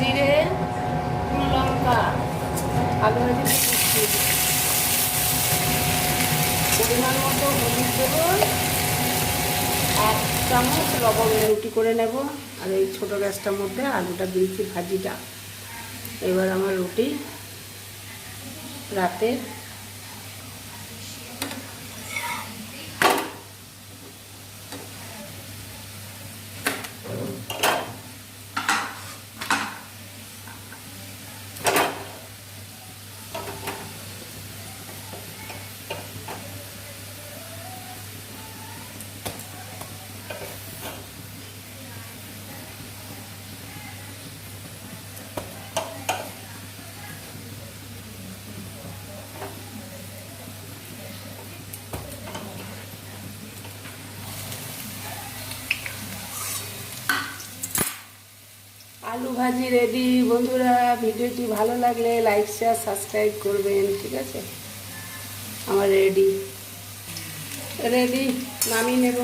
জিরে লঙ্কা আলু ভাজি পরিমাণ মতো হলুদ দেবো এক চামচ লবণ রুটি করে নেব। আর এই ছোটো গ্যাসটার মধ্যে আলুটা দিয়েছি ভাজিটা। এবার আমার রুটি রাতে আলু ভাজি রেডি বন্ধুরা, ভিডিওটি ভালো লাগলে লাইক শেয়ার সাবস্ক্রাইব করবেন, ঠিক আছে? আমার রেডি রেডি নামিয়ে নেব।